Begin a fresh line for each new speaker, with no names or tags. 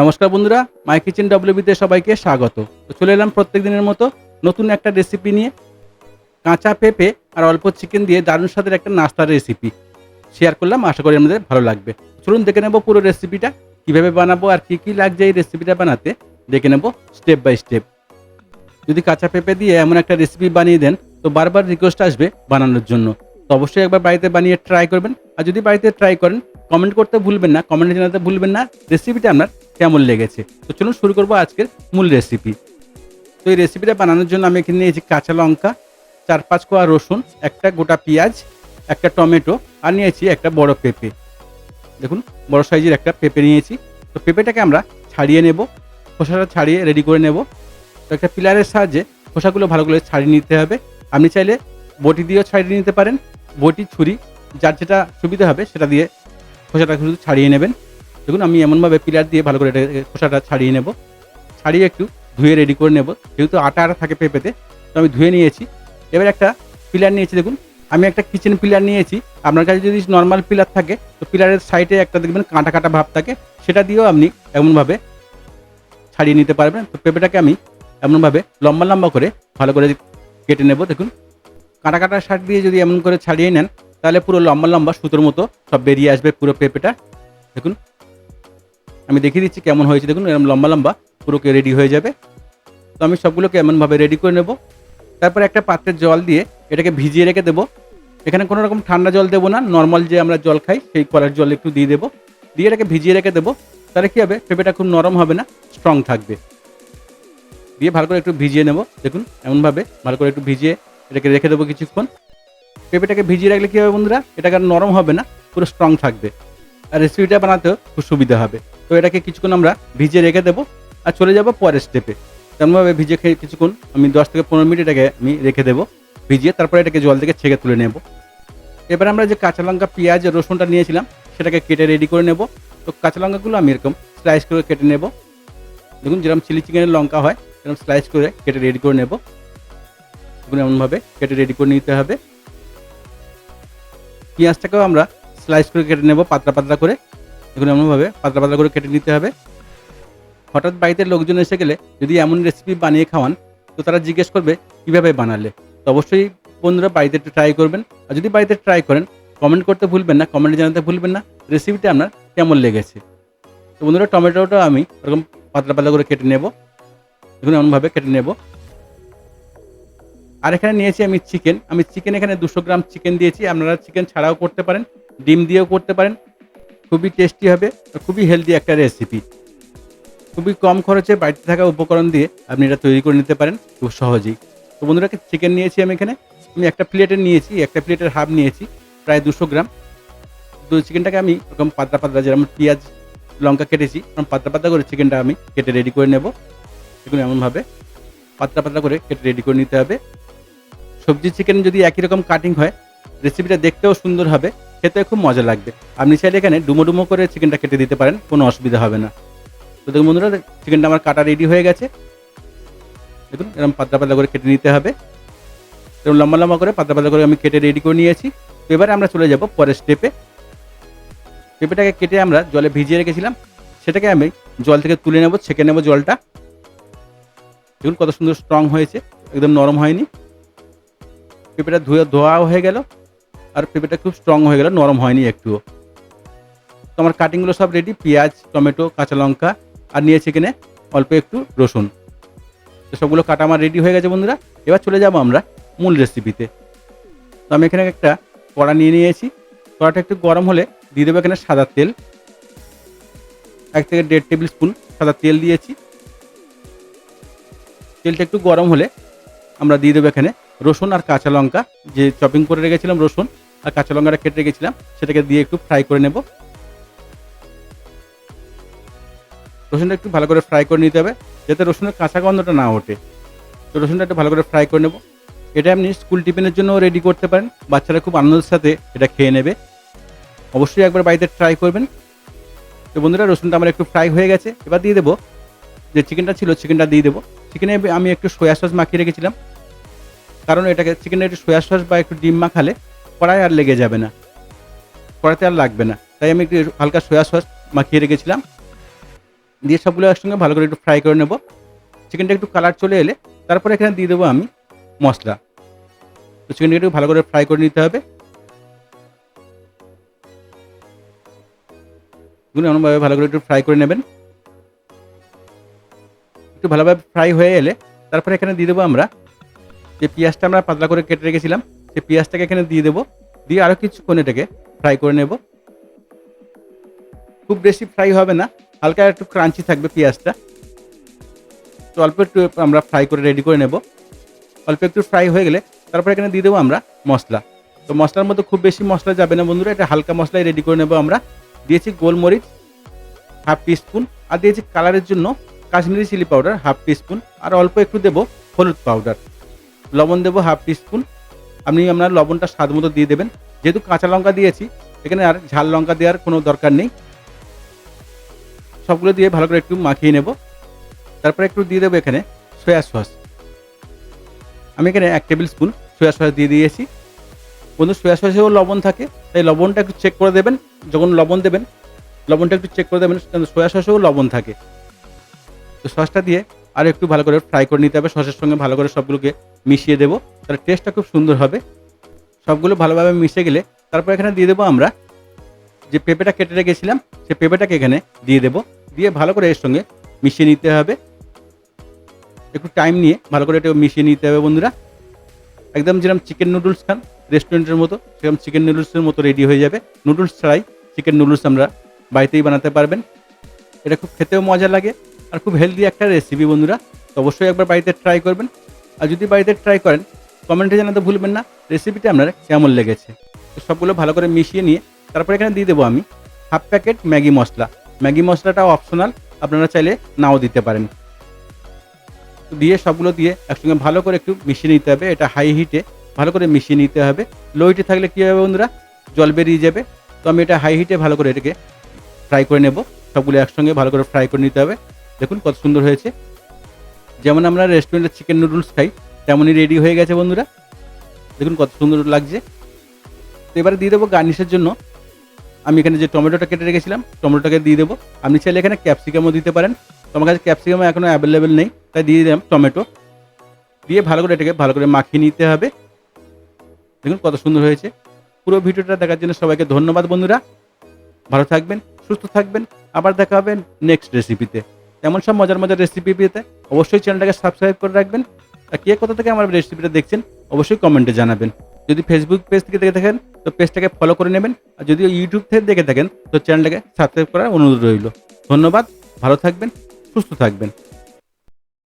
নমস্কার বন্ধুরা মাই কিচেন ডব্লিউবিতে সবাইকে স্বাগত। তো চলে এলাম প্রত্যেক দিনের মতো নতুন একটা রেসিপি নিয়ে। কাঁচা পেঁপে আর অল্প চিকেন দিয়ে দারুণ স্বাদের একটা নাস্তার রেসিপি শেয়ার করলাম। আশা করি আমাদের ভালো লাগবে। চলুন দেখে নেব পুরো রেসিপিটা কীভাবে বানাবো আর কী কী লাগছে এই রেসিপিটা বানাতে। দেখে নেব স্টেপ বাই স্টেপ যদি কাঁচা পেঁপে দিয়ে এমন একটা রেসিপি বানিয়ে দেন, তো বারবার রিকোয়েস্ট আসবে বানানোর জন্য। তো অবশ্যই একবার বাড়িতে বানিয়ে ট্রাই করবেন। আর যদি বাড়িতে ট্রাই করেন কমেন্ট করতে ভুলবেন না কমেন্টে জানাতে ভুলবেন না। রেসিপিটা আপনার কেমন লেগেছে? তো চলুন শুরু করব আজকের মূল রেসিপি তো এই রেসিপিটা বানানোর জন্য আমি এখানে নিয়েছি কাঁচা লঙ্কা, চার পাঁচ কোয়া রসুন, একটা গোটা পেঁয়াজ, একটা টমেটো, আর নিয়েছি একটা বড় পেঁপে। দেখুন, বড় সাইজের একটা পেঁপে নিয়েছি। তো পেঁপেটাকে আমরা ছাড়িয়ে নেব, খোসাটা ছাড়িয়ে রেডি করে নেব। তো একটা পিলারের সাহায্যে খোসাগুলো ভালো করে ছাড়িয়ে নিতে হবে। আপনি চাইলে বটি দিয়েও ছাড়িয়ে নিতে পারেন। বটি, ছুরি, যার যেটা সুবিধা হবে সেটা দিয়ে খোসাটা শুধু ছাড়িয়ে নেবেন। দেখুন, আমি এমনভাবে পিলার দিয়ে ভালো করে এটা খোসাটা ছাড়িয়ে নেব। ছাড়িয়ে একটু ধুয়ে রেডি করে নেব। যেহেতু আটা আটা থাকে পেঁপেতে, তো আমি ধুয়ে নিয়েছি। এবার একটা পিলার নিয়েছি, দেখুন। আমি একটা কিচেন পিলার নিয়েছি। আপনার কাছে যদি নর্মাল পিলার থাকে, তো পিলারের সাইডে একটা দেখবেন, কাঁটা কাঁটা ভাব থাকে। সেটা দিয়েও আপনি এমনভাবে ছাড়িয়ে নিতে পারবেন। তো পেঁপেটাকে আমি এমনভাবে লম্বা লম্বা করে ভালো করে কেটে নেব, দেখুন। কাঁটা কাটা শার্ট দিয়ে যদি এমন করে ছাড়িয়ে নেন, তাহলে পুরো লম্বা লম্বা সুতোর মতো সব বেরিয়ে আসবে পুরো পেঁপেটা। দেখুন আমি দেখিয়ে দিচ্ছি কেমন হয়েছে। দেখুন এরকম লম্বা লম্বা, পুরোকে রেডি হয়ে যাবে। তো আমি সবগুলোকে এমনভাবে রেডি করে নেব। তারপর একটা পাত্রের জল দিয়ে এটাকে ভিজিয়ে রেখে দেবো। এখানে কোনো রকম ঠান্ডা জল দেবো না। নর্মাল যে আমরা জল খাই, সেই কলার জল একটু দিয়ে দেবো। দিয়ে এটাকে ভিজিয়ে রেখে দেবো। তাহলে কী হবে? পেঁপেটা খুব নরম হবে না স্ট্রং থাকবে। দিয়ে ভালো করে একটু ভিজিয়ে নেব। দেখুন, এমনভাবে ভালো করে একটু ভিজিয়ে এটাকে রেখে দেবো কিছুক্ষণ। পেঁপেটাকে ভিজিয়ে রাখলে কী হবে বন্ধুরা? এটাকে আর নরম হবে না, পুরো স্ট্রং থাকবে। রেসিপিটা বানাতেও খুব সুবিধা হবে। তো এটাকে কিছুক্ষণ আমরা ভিজিয়ে রেখে দেবো আর চলে যাব পরের স্টেপে তেমনভাবে ভিজে খেয়ে কিছুক্ষণ আমি দশ থেকে পনেরো মিনিট এটাকে আমি রেখে দেবো। ভিজিয়ে তারপরে এটাকে জল থেকে ছেঁকে তুলে নেব। এবার আমরা যে কাঁচা লঙ্কা, পেঁয়াজ রসুনটা নিয়েছিলাম, সেটাকে কেটে রেডি করে নেব। তো কাঁচা লঙ্কাগুলো আমি এরকম স্লাইস করে কেটে নেব। দেখুন যেরকম চিলি চিকেনের লঙ্কা হয় এরকম স্লাইস করে কেটে রেডি করে নেব। দেখুন এমনভাবে কেটে রেডি করে নিতে হবে। পেঁয়াজটাকেও আমরা স্লাইস করে কেটে নেব, পাতলা পাতলা করে। দেখুন, এমনভাবে পাতলা পাতলা করে কেটে নিতে হবে। হঠাৎ বাড়িতে লোকজন এসে গেলে যদি এমন রেসিপি বানিয়ে খাওয়ান, তো তারা জিজ্ঞেস করবে, কীভাবে বানালে? তো অবশ্যই বন্ধুরা বাড়িতে একটু ট্রাই করবেন। আর যদি বাড়িতে ট্রাই করেন কমেন্ট করতে ভুলবেন না কমেন্টে জানাতে ভুলবেন না। রেসিপিটা আপনার কেমন লেগেছে? তো বন্ধুরা, টমেটোটা আমি এরকম পাতলা পাতলা করে কেটে নেব। দেখুন, এমনভাবে কেটে নেব। আর এখানে নিয়েছি আমি চিকেন আমি চিকেন এখানে দুশো গ্রাম চিকেন দিয়েছি। আপনারা চিকেন ছাড়াও করতে পারেন। ডিম দিয়েও করতে পারেন। খুবই টেস্টি হবে খুবই হেলদি একটা রেসিপি খুবই কম খরচে বাড়িতে থাকা উপকরণ দিয়ে আপনি এটা তৈরি করে নিতে পারেন খুব সহজেই। তো বন্ধুরা চিকেন নিয়েছি আমি এখানে। আমি একটা প্লেটের নিয়েছি, একটা প্লেটের হাফ নিয়েছি, প্রায় দুশো গ্রাম। তো চিকেনটাকে আমি এরকম পাতলা পাতলা যেরকম পেঁয়াজ, লঙ্কা কেটেছি এরকম পাতলা পাতলা করে চিকেনটা আমি কেটে রেডি করে নেব। দেখুন এমনভাবে পাতলা পাতলা করে কেটে রেডি করে নিতে হবে। সবজি চিকেন যদি একই রকম কাটিং হয় রেসিপিটা দেখতেও সুন্দর হবে। খেতে খুব মজা লাগবে। আপনি চাইলে এখানে ডুমো ডুমো করে চিকেনটা কেটে দিতে পারেন, কোনো অসুবিধা হবে না। তো দেখুন বন্ধুরা চিকেনটা আমার কাটা রেডি হয়ে গেছে। দেখুন এরকম পাতলা পাতলা করে কেটে নিতে হবে। এরকম লম্বা লম্বা করে পাতলা পাতলা করে আমি কেটে রেডি করে নিয়েছি। তো এবারে আমরা চলে যাব পরের স্টেপে পেঁপেটাকে কেটে আমরা জলে ভিজিয়ে রেখেছিলাম। সেটাকে আমি জল থেকে তুলে নেব, ছেঁকে নেব জলটা। দেখুন কত সুন্দর স্ট্রং হয়েছে, একদম নরম হয়নি। পেঁপেটা ধুয়ে ধোয়াও হয়ে গেল। আর পেঁপেটা খুব স্ট্রং হয়ে গেল, নরম হয়নি একটুও। তো আমার কাটিংগুলো সব রেডি পেঁয়াজ, টমেটো, কাঁচা লঙ্কা, আর নিয়েছি এখানে অল্প একটু রসুন। তো সবগুলো কাটা আমার রেডি হয়ে গেছে বন্ধুরা। এবার চলে যাব আমরা মূল রেসিপিতে তো। আমি এখানে একটা কড়া নিয়ে নিয়েছি। কড়াটা একটু গরম হলে দিয়ে দেবো এখানে সাদা তেল। এক থেকে দেড় টেবিল স্পুন সাদা তেল দিয়েছি। তেলটা একটু গরম হলে আমরা দিয়ে দেবো এখানে রসুন আর কাঁচা লঙ্কা। যে চপিং করে রেখেছিলাম রসুন আর কাঁচা লঙ্কাটা কেটে রেখেছিলাম, সেটাকে দিয়ে একটু ফ্রাই করে নেব। রসুনটা একটু ভালো করে ফ্রাই করে নিতে হবে, যাতে রসুনের কাঁচা গন্ধটা না ওঠে। তো রসুনটা একটু ভালো করে ফ্রাই করে নেব। এটা আপনি স্কুল টিফিনের জন্য রেডি করতে পারেন, বাচ্চারা খুব আনন্দের সাথে এটা খেয়ে নেবে। অবশ্যই একবার বাড়িতে ট্রাই করবেন। তো বন্ধুরা, রসুনটা আমার একটু ফ্রাই হয়ে গেছে। এবার দিয়ে দেবো যে চিকেনটা ছিল চিকেনটা দিয়ে দেবো। চিকেনে আমি একটু সয়া সস মাখিয়ে রেখেছিলাম। কারণ এটাকে চিকেনে একটু সয়া সস বা একটু ডিম মাখালে কড়াই আর লেগে যাবে না। কড়াইতে আর লাগবে না। তাই আমি একটু হালকা সয়া সস মাখিয়ে রেখেছিলাম। দিয়ে সবগুলো একসঙ্গে ভালো করে একটু ফ্রাই করে নেব। চিকেনটা একটু কালার চলে এলে তারপরে এখানে দিয়ে দেবো আমি মশলা। তো চিকেনটা একটু ভালো করে ফ্রাই করে নিতে হবে। এগুলো ভালো করে একটু ফ্রাই করে নেবেন। একটু ভালোভাবে ফ্রাই হয়ে এলে তারপরে এখানে দিয়ে দেবো আমরা যে পেঁয়াজটা আমরা পাতলা করে কেটে রেখেছিলাম। সেই পেঁয়াজটাকে এখানে দিয়ে দেবো। দিয়ে আরও কিছুক্ষণ এটাকে ফ্রাই করে নেব। খুব বেশি ফ্রাই হবে না, হালকা একটু ক্রাঞ্চি থাকবে পেঁয়াজটা। তো অল্প একটু আমরা ফ্রাই করে রেডি করে নেব। অল্প একটু ফ্রাই হয়ে গেলে তারপর এখানে দিয়ে দেবো আমরা মশলা। তো মশলার মধ্যে খুব বেশি মশলা যাবে না বন্ধুরা, এটা হালকা মশলাই রেডি করে নেব আমরা। দিয়েছি গোলমরিচ হাফ টিস্পুন আর দিয়েছি কালারের জন্য Kashmiri chilli powder half teaspoon আর অল্প একটু দেবো হলুদ পাউডার লবণ দেবো হাফ টিস্পুন আপনি আপনার লবণটা স্বাদ মতো দিয়ে দেবেন। যেহেতু কাঁচা লঙ্কা দিয়েছি, এখানে আর ঝাল লঙ্কা দেওয়ার কোনো দরকার নেই। সবগুলো দিয়ে ভালো করে একটু মাখিয়ে নেব। তারপরে একটু দিয়ে দেবো এখানে সয়া সস। আমি এখানে এক টেবিল স্পুন সয়া সস দিয়ে দিয়েছি। বন্ধু, সয়া সসেও লবণ থাকে, তাই লবণটা একটু চেক করে দেবেন। যখন লবণ দেবেন, লবণটা একটু চেক করে দেবেন সয়া সসেও লবণ থাকে। তো সসটা দিয়ে আর একটু ভালো করে ফ্রাই করে নিতে হবে। সসের সঙ্গে ভালো করে সবগুলোকে মিশিয়ে দেবো। তাহলে টেস্টটা খুব সুন্দর হবে। সবগুলো ভালোভাবে মিশে গেলে তারপর এখানে দিয়ে দেবো আমরা যে পেঁপেটা কেটে রেখেছিলাম, সে পেঁপেটাকে এখানে দিয়ে দেবো। দিয়ে ভালো করে এর সঙ্গে মিশিয়ে নিতে হবে। একটু টাইম নিয়ে ভালো করে এটা মিশিয়ে নিতে হবে বন্ধুরা। একদম যেরকম চিকেন নুডলস খান রেস্টুরেন্টের মতো সেরকম চিকেন নুডলসের মতো রেডি হয়ে যাবে। নুডলস ছাড়াই চিকেন নুডলস আমরা বাড়িতেই বানাতে পারবেন। এটা খুব খেতেও মজা লাগে। আর খুব হেলদি একটা রেসিপি বন্ধুরা। তো অবশ্যই একবার বাড়িতে ট্রাই করবেন। আর যদি বাড়িতে ট্রাই করেন কমেন্টে জানাতে ভুলবেন না রেসিপিটা আপনার কেমন লেগেছে? তো সবগুলো ভালো করে মিশিয়ে নিয়ে, তারপর এখানে দিয়ে দেবো আমি হাফ প্যাকেট ম্যাগি মশলা। ম্যাগি মশলাটা অপশনাল আপনারা চাইলে নাও দিতে পারেন। দিয়ে সবগুলো দিয়ে একসঙ্গে ভালো করে একটু মিশিয়ে নিতে হবে, এটা হাই হিটে ভালো করে মিশিয়ে নিতে হবে। লো হিটে থাকলে কী হবে বন্ধুরা? জল বেরিয়ে যাবে। তো আমি এটা হাই হিটে ভালো করে এটাকে ফ্রাই করে নেব। সবগুলো একসঙ্গে ভালো করে ফ্রাই করে নিতে হবে। দেখুন কত সুন্দর হয়েছে। যেমন আমরা রেস্টুরেন্টে চিকেন নুডলস খাই, তেমনই রেডি হয়ে গেছে বন্ধুরা। দেখুন কত সুন্দর লাগছে। তো এবারে দিয়ে দেবো গার্নিশের জন্য। আমি এখানে যে টমেটোটা কেটে রেখেছিলাম, টমেটোটাকে দিয়ে দেবো। আপনি চাইলে এখানে ক্যাপসিকামও দিতে পারেন। তো আমার কাছে ক্যাপসিকাম এখনও অ্যাভেলেবেল নেই, তাই দিয়ে দিলাম টমেটো। দিয়ে ভালো করে এটাকে ভালো করে মাখিয়ে নিতে হবে। দেখুন কত সুন্দর হয়েছে। পুরো ভিডিওটা দেখার জন্য সবাইকে ধন্যবাদ বন্ধুরা। ভালো থাকবেন, সুস্থ থাকবেন। আবার দেখা হবে নেক্সট রেসিপিতে এমন সব মজার মজার রেসিপি পেতে অবশ্যই চ্যানেলটাকে সাবস্ক্রাইব করে রাখবেন। আর কে কোথা থেকে আমার রেসিপিটা দেখছেন, অবশ্যই কমেন্টে জানাবেন। যদি ফেসবুক পেজ থেকে দেখে থাকেন, তো পেজটাকে ফলো করে নেবেন। আর যদি ইউটিউব থেকে দেখে থাকেন, তো চ্যানেলটাকে সাবস্ক্রাইব করার অনুরোধ রইল। ধন্যবাদ, ভালো থাকবেন, সুস্থ থাকবেন।